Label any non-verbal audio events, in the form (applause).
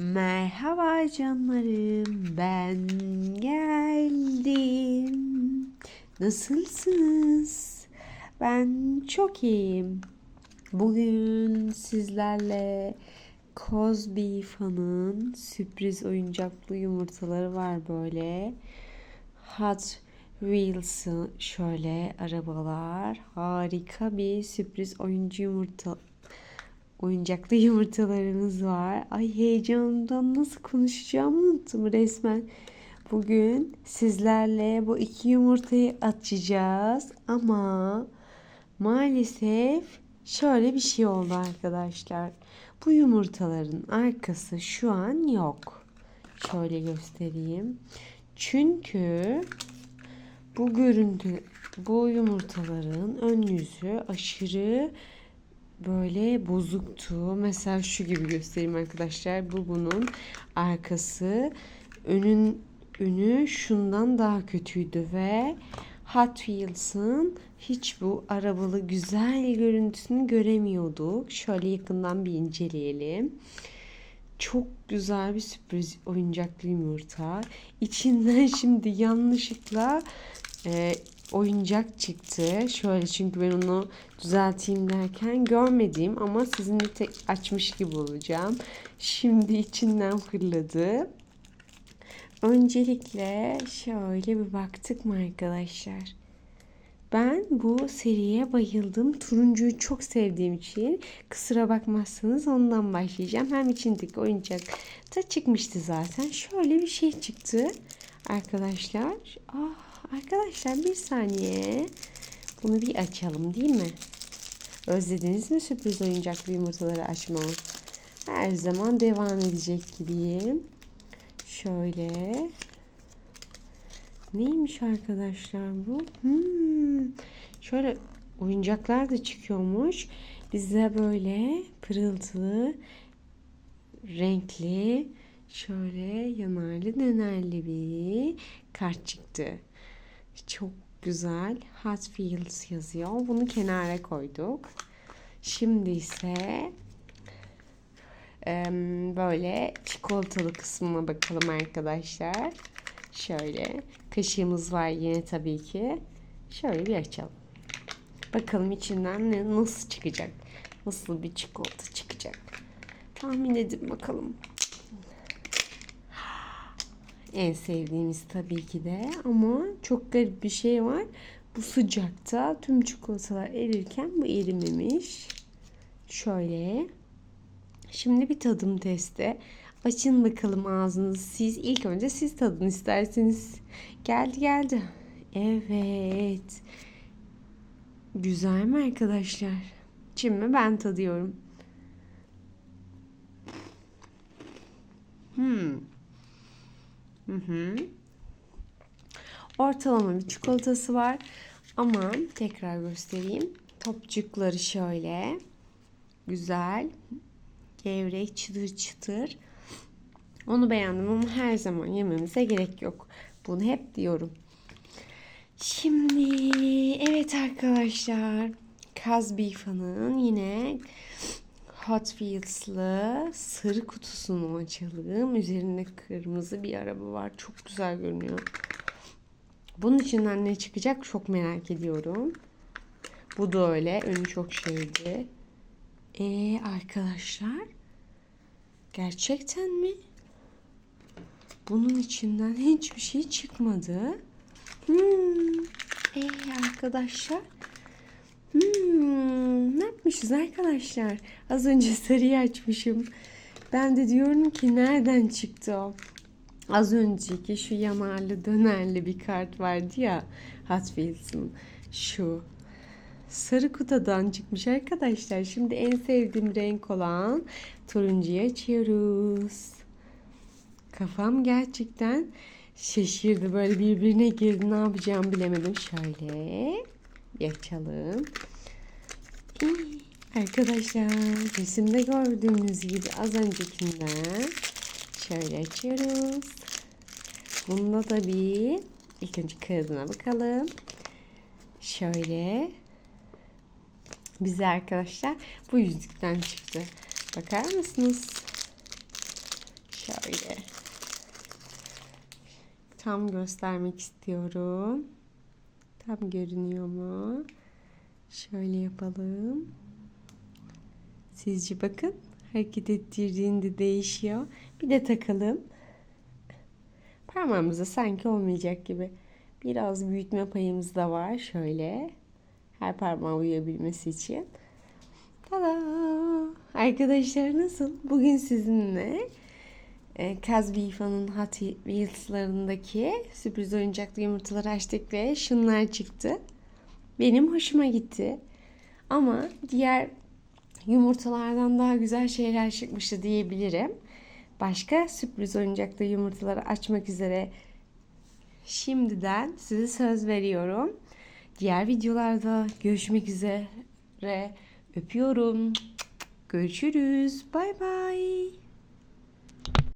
Merhaba canlarım, ben geldim. Nasılsınız? Ben çok iyiyim. Bugün sizlerle Cosby Fun'un sürpriz oyuncaklı yumurtaları var böyle. Hot Wheels'ın şöyle arabalar. Harika bir sürpriz oyuncu yumurta oyuncaklı (laughs) yumurtalarımız var. Ay heyecandan nasıl konuşacağımı unuttum resmen. Bugün sizlerle bu iki yumurtayı açacağız ama maalesef şöyle bir şey oldu arkadaşlar. Bu yumurtaların arkası şu an yok. Şöyle göstereyim. Çünkü bu görüntü bu yumurtaların ön yüzü aşırı böyle bozuktu. Mesela şu gibi göstereyim arkadaşlar. Bu bunun arkası. Önün önü şundan daha kötüydü ve Hot Wheels'ın hiç bu arabalı güzel görüntüsünü göremiyorduk. Şöyle yakından bir inceleyelim. Çok güzel bir sürpriz oyuncaklı yumurta. İçinden (laughs) şimdi yanlışlıkla e, oyuncak çıktı. Şöyle çünkü ben onu düzelteyim derken görmediğim ama sizinle tek açmış gibi olacağım. Şimdi içinden fırladı. Öncelikle şöyle bir baktık mı arkadaşlar? Ben bu seriye bayıldım. Turuncuyu çok sevdiğim için kusura bakmazsanız ondan başlayacağım. Hem içindeki oyuncak da çıkmıştı zaten. Şöyle bir şey çıktı arkadaşlar. Ah, arkadaşlar bir saniye. Bunu bir açalım değil mi? Özlediniz mi sürpriz oyuncaklı yumurtaları açmamı? Her zaman devam edecek gibiyim. Şöyle. Neymiş arkadaşlar bu? Hmm. Şöyle oyuncaklar da çıkıyormuş. Bize böyle pırıltılı, renkli, şöyle yanarlı dönerli bir kart çıktı. Çok güzel. Hot Wheels yazıyor. Bunu kenara koyduk. Şimdi ise böyle çikolatalı kısmına bakalım arkadaşlar. Şöyle kaşığımız var yine tabii ki. Şöyle bir açalım. Bakalım içinden ne nasıl çıkacak? Nasıl bir çikolata çıkacak? Tahmin edin bakalım. En sevdiğimiz tabii ki de ama çok garip bir şey var. Bu sıcakta tüm çikolatalar erirken bu erimemiş. Şöyle. Şimdi bir tadım testi. Açın bakalım ağzınızı siz. ilk önce siz tadın isterseniz. Geldi geldi. Evet. Güzel mi arkadaşlar? Şimdi ben tadıyorum. Hmm. Hı hı. Ortalama bir çikolatası var. Ama tekrar göstereyim. Topçukları şöyle. Güzel. Gevrek çıtır çıtır. Onu beğendim ama her zaman yememize gerek yok. Bunu hep diyorum. Şimdi evet arkadaşlar. Kaz Bifa'nın yine Hot sarı kutusunu açalım. Üzerinde kırmızı bir araba var. Çok güzel görünüyor. Bunun içinden ne çıkacak çok merak ediyorum. Bu da öyle. Önü çok şeydi. Ee arkadaşlar. Gerçekten mi? Bunun içinden hiçbir şey çıkmadı. Hmm. Ee arkadaşlar. Hmm, yapmışız arkadaşlar? Az önce sarıyı açmışım. Ben de diyorum ki nereden çıktı o? Az önceki şu yanarlı dönerli bir kart vardı ya Hot. Şu. Sarı kutudan çıkmış arkadaşlar. Şimdi en sevdiğim renk olan turuncuyu açıyoruz. Kafam gerçekten şaşırdı. Böyle birbirine girdi. Ne yapacağımı bilemedim. Şöyle açalım. Arkadaşlar resimde gördüğünüz gibi az öncekinden şöyle açıyoruz. Bunda da bir ilk önce kağıdına bakalım. Şöyle bize arkadaşlar bu yüzükten çıktı. Bakar mısınız? Şöyle. Tam göstermek istiyorum. Tam görünüyor mu? Şöyle yapalım. Sizce bakın hareket ettirdiğinde değişiyor. Bir de takalım. Parmağımıza sanki olmayacak gibi. Biraz büyütme payımız da var. Şöyle. Her parmağa uyabilmesi için. Tada! Arkadaşlar nasıl? Bugün sizinle e, Kaz Bifa'nın Hot Wheels'larındaki sürpriz oyuncaklı yumurtaları açtık ve şunlar çıktı. Benim hoşuma gitti. Ama diğer yumurtalardan daha güzel şeyler çıkmıştı diyebilirim. Başka sürpriz oyuncaklı yumurtaları açmak üzere şimdiden size söz veriyorum. Diğer videolarda görüşmek üzere. Öpüyorum. Görüşürüz. Bay bay.